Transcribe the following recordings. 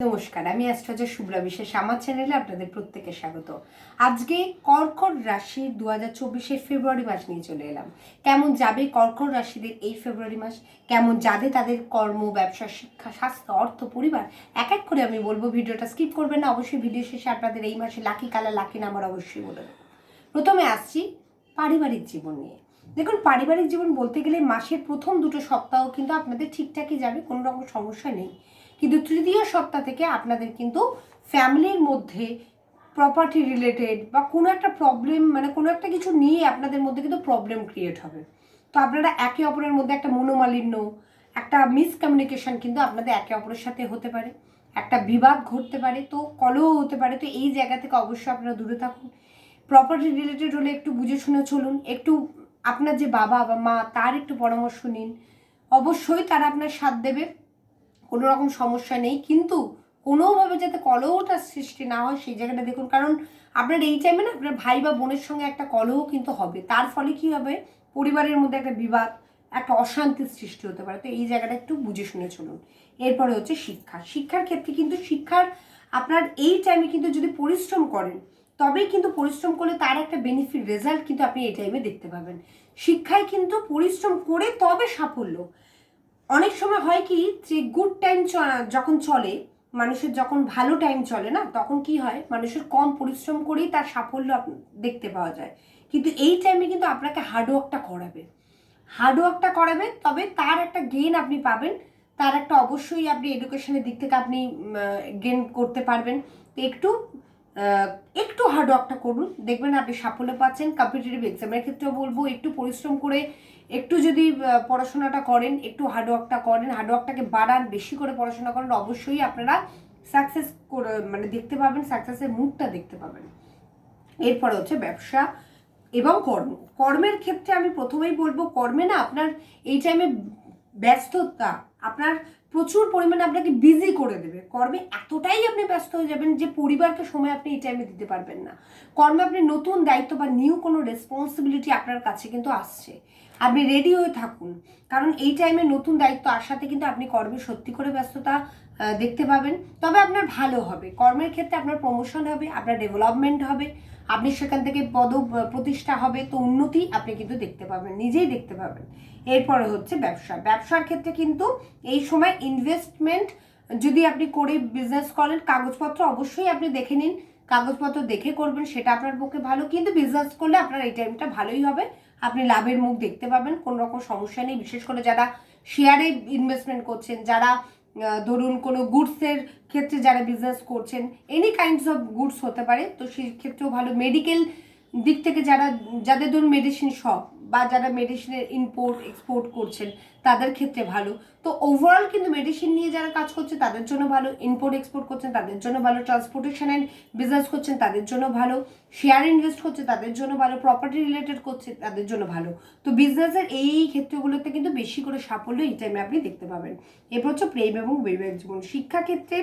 নমস্কার, আমি অ্যাস্ট্রোলজার শুভ্রা বিশেষ আমার চ্যানেলে আপনাদের প্রত্যেকে স্বাগত। আজকে কর্কট রাশি দু হাজার চব্বিশের ফেব্রুয়ারি মাস নিয়ে চলে এলাম। কেমন যাবে কর্কট রাশিদের এই ফেব্রুয়ারি মাস? কেমন যাবে তাদের কর্ম, ব্যবসা, শিক্ষা, স্বাস্থ্য, অর্থ, পরিবার? এক এক করে আমি বলব, ভিডিওটা স্কিপ করবেন না, অবশ্যই ভিডিও শেষে আপনাদের এই মাসে লাকি কালা লাকি নাম্বার অবশ্যই বলে দেবো। প্রথমে আসছি পারিবারিক জীবন নিয়ে। দেখুন, পারিবারিক জীবন বলতে গেলে মাসের প্রথম দুটো সপ্তাহ কিন্তু আপনাদের ঠিকঠাকই যাবে, কোনো রকম সমস্যা নেই। কিন্তু তৃতীয় সপ্তাহ থেকে আপনাদের কিন্তু ফ্যামিলির মধ্যে প্রপার্টি রিলেটেড বা কোনো একটা প্রবলেম মানে কোনো একটা কিছু নিয়ে আপনাদের মধ্যে কিন্তু প্রবলেম ক্রিয়েট হবে। তো আপনারা একে অপরের মধ্যে একটা মনোমালিন্য, একটা মিসকমিউনিকেশন কিন্তু আপনাদের একে অপরের সাথে হতে পারে। একটা বিবাদ ঘটতে পারে, তো কলহ হতে পারে। তো এই জায়গা থেকে অবশ্যই আপনারা দূরে থাকুন। প্রপার্টি রিলেটেড হলে একটু বুঝে শুনে চলুন। একটু আপনার যে বাবা বা মা, তার একটু পরামর্শ নিন। অবশ্যই তারা আপনার সাথ দেবে। কোনো রকম সমস্যা নেই, কিন্তু কোনোভাবে যাতে কলহটা সৃষ্টি না হয় সেই জায়গাটা দেখুন। কারণ আপনার এই টাইমে না আপনার ভাই বা বোনের সঙ্গে একটা কলহ কিন্তু হবে। তার ফলে কি হবে? পরিবারের মধ্যে একটা বিবাদ, একটা অশান্তির সৃষ্টি হতে পারে। তো এই জায়গাটা একটু বুঝে শুনে চলুন। এরপরে হচ্ছে শিক্ষা। শিক্ষার ক্ষেত্রে কিন্তু শিক্ষার আপনার এই টাইমে কিন্তু যদি পরিশ্রম করেন, তবেই কিন্তু পরিশ্রম করলে তার একটা বেনিফিট রেজাল্ট কিন্তু আপনি এই টাইমে দেখতে পাবেন। শিক্ষায় কিন্তু পরিশ্রম করে তবে সাফল্য। অনেক সময় হয় কি, যে গুড টাইম যখন চলে, মানুষের যখন ভালো টাইম চলে না, তখন কি হয়, মানুষের কম পরিশ্রম করেই তার সাফল্য দেখতে পাওয়া যায়। কিন্তু এই টাইমে কিন্তু আপনাকে হার্ডওয়ার্কটা করাবে। হার্ডওয়ার্কটা করাবে, তবে তার একটা গেন আপনি পাবেন। তার একটা অবশ্যই আপনি এডুকেশনের দিক থেকে আপনি গেন করতে পারবেন। তো একটু আহ, একটু হার্ডওয়ার্কটা করুন। দেখবেন আপনি সাফল্য পাচ্ছেন কম্পিটিটিভ এক্সামের ক্ষেত্রেও বলব একটু পরিশ্রম করে একটু যদি পড়াশোনাটা করেন একটু হার্ডওয়ার্কটা করেন হার্ডওয়ার্কটাকে বাড়ান বেশি করে পড়াশোনা করেন অবশ্যই আপনারা সাকসেস করে মানে দেখতে পাবেন সাকসেসের মুখটা দেখতে পাবেন। এরপরে হচ্ছে ব্যবসা এবং কর্ম। কর্মের ক্ষেত্রে আমি প্রথমেই বলব কর্মে না আপনার এই টাইমে ব্যস্ততা আপনার প্রচুর পরিমাণে আপনাকে বিজি করে দেবে। কর্মে এতটাই আপনি ব্যস্ত হয়ে যাবেন যে পরিবারকে সময় আপনি এই টাইমে দিতে পারবেন না। কর্মে আপনি নতুন দায়িত্ব বা নিউ কোনো রেসপন্সিবিলিটি আপনার কাছে কিন্তু আসছে। আপনি রেডি হয়ে থাকুন। কারণ এই টাইমে নতুন দায়িত্ব আসাতে কিন্তু আপনি কর্মে সত্যি করে ব্যস্ততা দেখতে পাবেন। তবে আপনার ভালো হবে। কর্মের ক্ষেত্রে আপনার প্রমোশন হবে, আপনার ডেভেলপমেন্ট হবে, আপনি সেখান থেকে পদ প্রতিষ্ঠা হবে, তো উন্নতি আপনি কিন্তু দেখতে পাবেন, নিজেই দেখতে পাবেন। এরপরে হচ্ছে ব্যবসা। ব্যবসার ক্ষেত্রে কিন্তু এই সময় ইনভেস্টমেন্ট যদি আপনি করে বিজনেস করেন, কাগজপত্র অবশ্যই আপনি দেখে নিন। কাগজপত্র দেখে করবেন, সেটা আপনার পক্ষে ভালো। কিন্তু বিজনেস করলে আপনার এই টাইমটা ভালোই হবে। আপনি লাভের মুখ দেখতে পাবেন, কোনো রকম সমস্যা নেই। বিশেষ করে যারা শেয়ারে ইনভেস্টমেন্ট করছেন, যারা ধরুন কোনো গুডসের ক্ষেত্রে যারা বিজনেস করছেন এনি কাইন্ডস অফ গুডস হতে পারে। তো সেই ক্ষেত্রেও ভালো মেডিকেল দিক থেকে যারা, যাদের ধরুন মেডিসিন শপ বা যারা মেডিসিনের ইম্পোর্ট এক্সপোর্ট করছেন, তাদের ক্ষেত্রে ভালো। তো ওভারঅল কিন্তু মেডিসিন নিয়ে যারা কাজ করছে, তাদের জন্য ভালো। ইম্পোর্ট এক্সপোর্ট করছেন, তাদের জন্য ভালো। ট্রান্সপোর্টেশন অ্যান্ড বিজনেস করছেন, তাদের জন্য ভালো। শেয়ার ইনভেস্ট করছে, তাদের জন্য ভালো। প্রপার্টি রিলেটেড করছে, তাদের জন্য ভালো। তো বিজনেসের এই ক্ষেত্রগুলোতে কিন্তু বেশি করে সাফল্য এই টাইমে আপনি দেখতে পাবেন। এরপর হচ্ছে প্রেম এবং বৈবাহিক জীবন। শিক্ষাক্ষেত্রে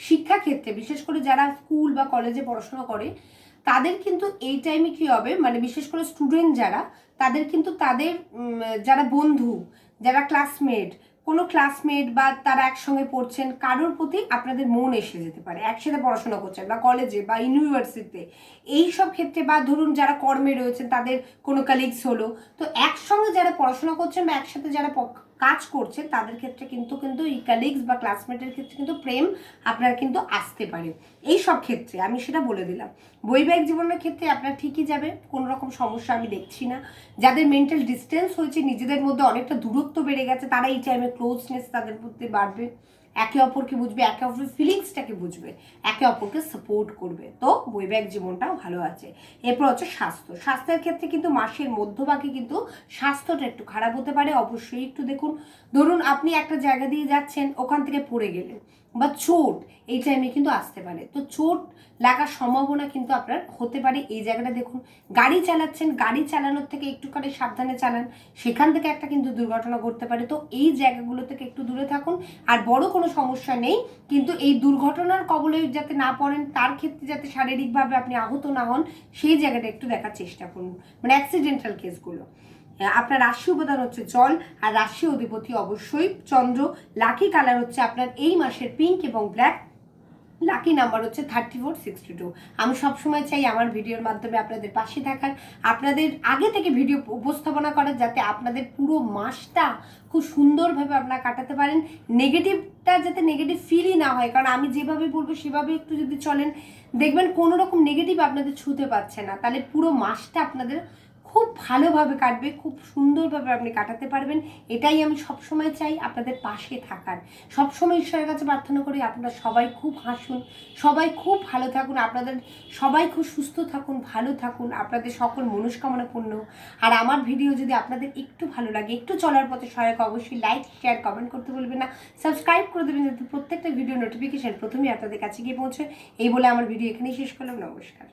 শিক্ষাক্ষেত্রে বিশেষ করে যারা স্কুল বা কলেজে পড়াশোনা করে তাদের কিন্তু এই টাইমে কি হবে? মানে বিশেষ করে স্টুডেন্ট যারা, তাদের কিন্তু তাদের যারা বন্ধু, যারা ক্লাসমেট কোনো ক্লাসমেট বা তারা একসঙ্গে পড়ছেন, কারোর প্রতি আপনাদের মন এসে যেতে পারে। একসাথে পড়াশোনা করছেন বা কলেজে বা ইউনিভার্সিটিতে এই সব ক্ষেত্রে বা ধরুন যারা কর্মে রয়েছেন, তাদের কোনো কালিগস হলো, তো একসঙ্গে যারা পড়াশোনা করছেন বা একসাথে যারা কাজ করছে তাদের ক্ষেত্রে কিন্তু কিন্তু এই কালিগস বা ক্লাসমেটের ক্ষেত্রে কিন্তু প্রেম আপনার কিন্তু আসতে পারে। এই সব ক্ষেত্রে, আমি সেটা বলে দিলাম। বৈবাহিক জীবনের ক্ষেত্রে আপনার ঠিকই যাবে, কোনো রকম সমস্যা আমি দেখছি না। যাদের মেন্টাল ডিস্টেন্স হয়েছে, নিজেদের মধ্যে অনেকটা দূরত্ব বেড়ে গেছে, তারা এই টাইমে ক্লোজনেস তাদের প্রতি বাড়বে। একে অপরকে বুঝবে, একে অপরের ফিলিংসটাকে বুঝবে, একে অপরকে সাপোর্ট করবে। তো বৈবাহিক জীবনটাও ভালো আছে। এরপর হচ্ছে স্বাস্থ্য। স্বাস্থ্যের ক্ষেত্রে কিন্তু মাসের মধ্যভাগে কিন্তু স্বাস্থ্যটা একটু খারাপ হতে পারে। অবশ্যই একটু দেখুন। ধরুন আপনি একটা জায়গা দিয়ে যাচ্ছেন, ওখান থেকে পড়ে গেলেন। বা চোট, এই টাইমে কিন্তু আসতে পারে। তো চোট লাগার সম্ভাবনা কিন্তু আপনার হতে পারে। এই জায়গাটা দেখুন, গাড়ি চালাচ্ছেন, গাড়ি চালানোর থেকে একটুখানি সাবধানে চালান। সেখান থেকে একটা কিন্তু দুর্ঘটনা ঘটতে পারে। তো এই জায়গাগুলো থেকে একটু দূরে থাকুন। আর বড় কোনো সমস্যা নেই, কিন্তু এই দুর্ঘটনার কবলে যাতে না পড়েন, তার ক্ষেত্রে যাতে শারীরিকভাবে আপনি আহত না হন, সেই জায়গাটা একটু দেখার চেষ্টা করুন। মানে অ্যাক্সিডেন্টাল কেসগুলো আপনার রাশি উপাদান হচ্ছে জল আর রাশি অধিপতি অবশ্যই চন্দ্র। লাকি কালার হচ্ছে আপনার এই মাসের পিঙ্ক এবং ব্ল্যাক লাকি নাম্বার হচ্ছে থার্টি ফোর সিক্সটি টু আমি সবসময় চাই আমার ভিডিওর মাধ্যমে আপনাদের পাশে থাকার, আপনাদের আগে থেকে ভিডিও উপস্থাপনা করার যাতে আপনাদের পুরো মাসটা খুব সুন্দরভাবে আপনারা কাটাতে পারেন। নেগেটিভটা যাতে নেগেটিভ ফিলই না হয়, কারণ আমি যেভাবে বলব সেভাবে একটু যদি চলেন, দেখবেন কোনো রকম নেগেটিভ আপনাদের ছুতে পারছে না। তাহলে পুরো মাসটা আপনাদের খুব ভালোভাবে কাটবে, খুব সুন্দরভাবে আপনি কাটাতে পারবেন। এটাই আমি সবসময় চাই আপনাদের পাশে থাকার। সবসময় ঈশ্বরের কাছে প্রার্থনা করি আপনারা সবাই খুব হাসুন, সবাই খুব ভালো থাকুন, আপনাদের সবাই খুব সুস্থ থাকুন, ভালো থাকুন, আপনাদের সকল মনস্কামনা পূর্ণ। আর আমার ভিডিও যদি আপনাদের একটু ভালো লাগে, একটু চলার পথে সহায়ক, অবশ্যই লাইক শেয়ার কমেন্ট করতে বলবেন না। সাবস্ক্রাইব করে দেবেন যাতে প্রত্যেকটা ভিডিও নোটিফিকেশন প্রথমেই আপনাদের কাছে গিয়ে পৌঁছে এই বলে আমার ভিডিও এখানেই শেষ করলাম। নমস্কার।